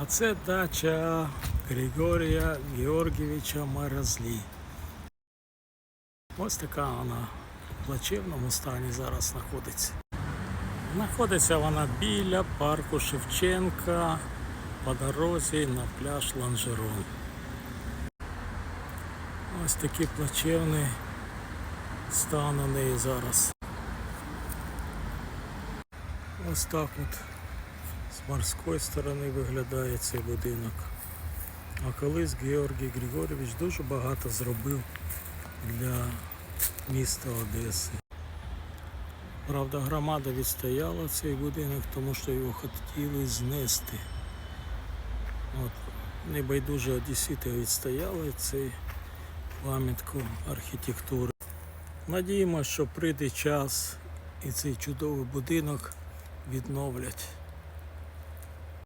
А це дача Григорія Георгійовича Маразлі. Ось така вона в плачевному стані зараз знаходиться. Знаходиться вона біля парку Шевченка по дорозі на пляж Ланжерон. Ось такий плачевний стан у неї зараз. Ось так от морської сторони виглядає цей будинок. А колись Георгій Григорьович дуже багато зробив для міста Одеси. Правда, громада відстояла цей будинок, тому що його хотіли знести. От, небайдужі одесити відстояли цей пам'ятку архітектури. Надіємося, що прийде час і цей чудовий будинок відновлять.